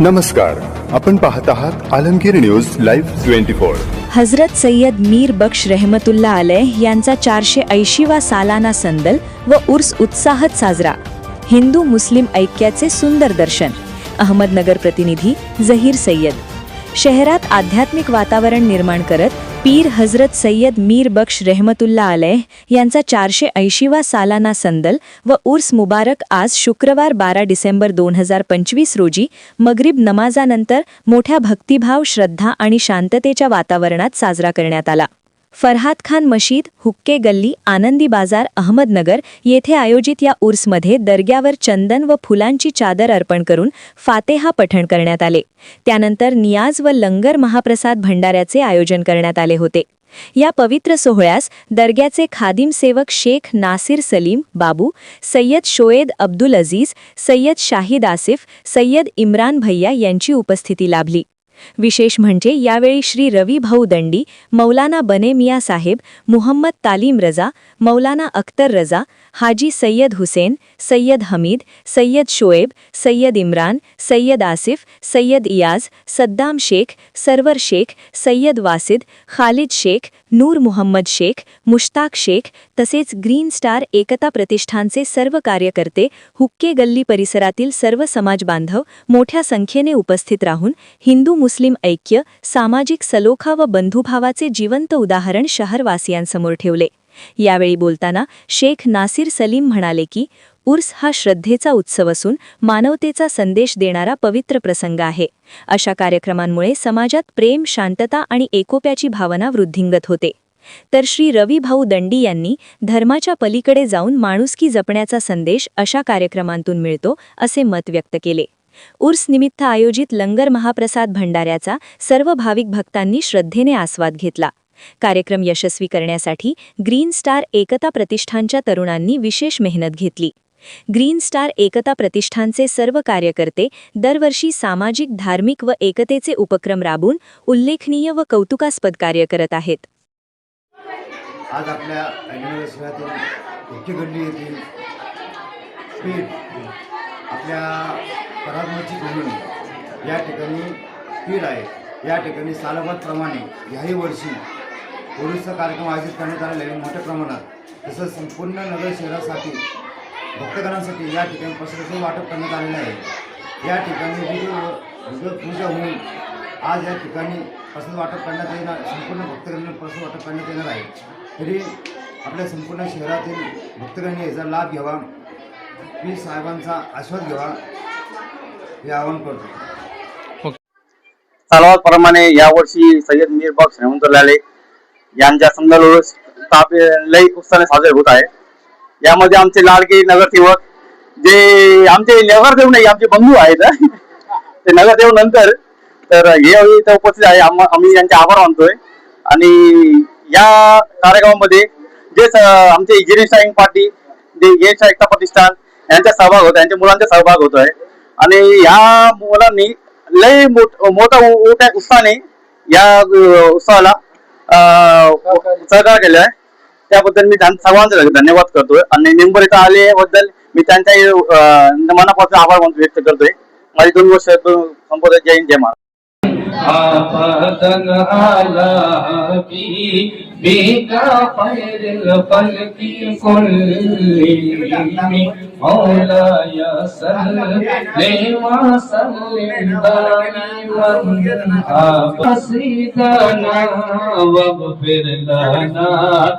नमस्कार आपण पाहत आहात Alamgir news live twenty four. Hazrat Syed Mir Bakhsh रहमतुल्ला आलय यांचा चारशे ऐंशीवा सालाना संदल व उर्स उत्साहात साजरा. हिंदू मुस्लिम ऐक्याचे सुंदर दर्शन. अहमदनगर प्रतिनिधी झहीर सय्यद. शहरात आध्यात्मिक वातावरण निर्माण करत पीर हजरत सय्यद मीर बख्श रेहमतुल्ला अलैह यांचा चारशे ऐंशीवा सालाना संदल व उर्स मुबारक आज शुक्रवार बारा डिसेंबर दोन हजार पंचवीस रोजी मगरीब नमाजानंतर मोठ्या भक्तिभाव श्रद्धा आणि शांततेच्या वातावरणात साजरा करण्यात आला. फरहाद खान मशीद हुक्के गल्ली आनंदी बाजार अहमदनगर येथे आयोजित या उर्समध्ये दर्ग्यावर चंदन व फुलांची चादर अर्पण करून फातेहा पठण करण्यात आले. त्यानंतर नियाज व लंगर महाप्रसाद भंडाऱ्याचे आयोजन करण्यात आले होते. या पवित्र सोहळ्यास दर्ग्याचे खादिम सेवक शेख नासिर सलीम बाबू सय्यद शोएद अब्दुल अजीज सय्यद शाहिद आसिफ सय्यद इम्रान भैया यांची उपस्थिती लाभली. विशेष म्हणजे यावेळी श्री रवी भाऊ दंडी मौलाना बने मिया साहेब मुहम्मद तालीम रजा मौलाना अख्तर रजा हाजी सय्यद हुसेन सय्यद हमीद सय्यद शोएब सय्यद इम्रान सय्यद आसिफ सय्यद इयाज सद्दाम शेख सरवर शेख सय्यद वासिद खालिद शेख नूर मुहम्मद शेख मुश्ताक शेख तसेच ग्रीन स्टार एकता प्रतिष्ठानचे सर्व कार्यकर्ते हुक्के गल्ली परिसरातील सर्व समाज बांधव मोठ्या संख्येने उपस्थित राहून हिंदू मुस्लिम ऐक्य सामाजिक सलोखा व बंधुभावाचे जिवंत उदाहरण शहरवासियांसमोर ठेवले. यावेळी बोलताना शेख नासिर सलीम म्हणाले की उर्स हा श्रद्धेचा उत्सव असून मानवतेचा संदेश देणारा पवित्र प्रसंग आहे. अशा कार्यक्रमांमुळे समाजात प्रेम शांतता आणि एकोप्याची भावना वृद्धिंगत होते. तर श्री रवी भाऊ दंडी यांनी धर्माच्या पलीकडे जाऊन माणुसकी जपण्याचा संदेश अशा कार्यक्रमांतून मिळतो असे मत व्यक्त केले. उर्सनिमित्त आयोजित लंगर महाप्रसाद भंडाऱ्याचा सर्व भाविक भक्तांनी श्रद्धेने आस्वाद घेतला. कार्यक्रम यशस्वी करण्यासाठी ग्रीन स्टार एकता प्रतिष्ठानच्या तरुणांनी विशेष मेहनत घेतली. ग्रीन स्टार एकता प्रतिष्ठानचे सर्व कार्यकर्ते दरवर्षी सामाजिक धार्मिक व एकतेचे उपक्रम राबून उल्लेखनीय व कौतुकास्पद कार्य करत आहेत. आज आपल्या येथील आपल्या पराभवाची जमीन या ठिकाणी पीठ आहे. या ठिकाणी सालबतप्रमाणे याही वर्षी पोलीसचा कार्यक्रम आयोजित करण्यात आलेला आहे मोठ्या प्रमाणात. तसंच संपूर्ण नगर शहरासाठी भक्तगणांसाठी या ठिकाणी प्रसादाचं वाटप करण्यात आलेलं आहे. या ठिकाणी विविध पूजा होऊन आज या ठिकाणी प्रसाद वाटप करण्यात येणार संपूर्ण भक्तगणांना प्रसाद वाटप करण्यात येणार आहे. तरी आपल्या संपूर्ण शहरातील भक्तगणांनी याचा लाभ घ्यावा. पी साहेबांचा आस्वाद घ्यावा. हे आवाहन करतो. प्रमाणे यावर्षी सय्यद मीर बाब श्रीमंत लाले यांच्या संदर्भ लई उत्साहाने साजरे होत आहे. यामध्ये आमचे लाडके नगरसेवक जे आमचे नगरसेवक नाही आमचे बंधू आहेत. ते नगरसेवक नंतर तर हे इथं उपस्थित आहे. आम्ही यांचे आभार मानतोय. आणि या कार्यक्रमामध्ये जे आमचे गिरीश पार्टी जे गिरीश एकता प्रतिष्ठान यांचा सहभाग होता यांच्या मुलांचा सहभाग होतोय आणि या मुलांनी लय मोठ मोठा मोठ्या उत्साहाने या उत्साहाला उत्सवाला केला आहे त्याबद्दल मी सर्वांचा धन्यवाद करतोय. आणि मेंबर इथं आल्याबद्दल मी त्यांच्या मनापासून आभार मानतो व्यक्त करतोय. माझी दोन वर्ष संपत जय हिंद जय महाराज. أبدا على حبيبك خير الخلق كلهم مولاي صل وسلم دائما قصيدنا واغفر لنا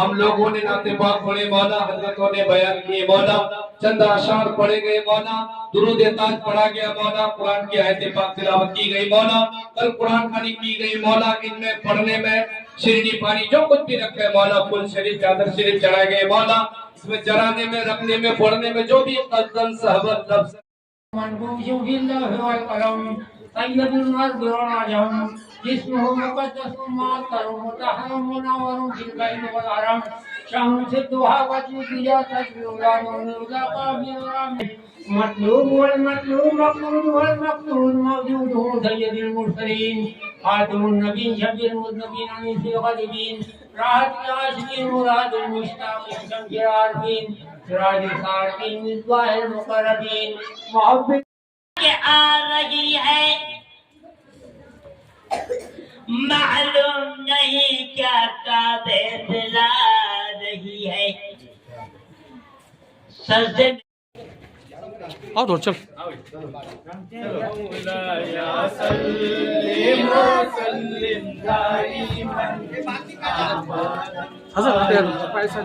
ہم لوگوں نے ناتے پاک پڑھے مولا، حضرتوں نے بیان کیے مولا، چند اشعار پڑھے گئے مولا، درود تاج پڑھا گیا مولا، قرآن کی آیت پاک تلاوت کی گئی مولا، کل قرآن خانی کی گئی مولا، ان میں پڑھنے میں شرینی پانی جو کچھ بھی رکھے مولا پل شریف چادر شریف چڑھائے گئے مولا، اس میں چڑھانے میں، رکھنے میں پڑھنے میں جو بھی قدم، صحبت، لفظ۔ منبوب جو باللہ والقلم طیب الناس برانا جہم جسم ہو مقدس معطر متحر منور في البين والحرم شمس الضحى وجودها تجبر نور لا قابل مطلوب والمطلوب مقلوب والمقلوب موجود هو سيد المرسلين خاتم النبي شب المذنبين انيس الغالبين راحت العاشقين مراد المشتاقين شمس العارفين سراج الصارفين مصباح المقربين محبت آ رہی ہے मालूम नहीं क्या दिला रही है। सजदे आओ थोड़ा चल। हजर पैसा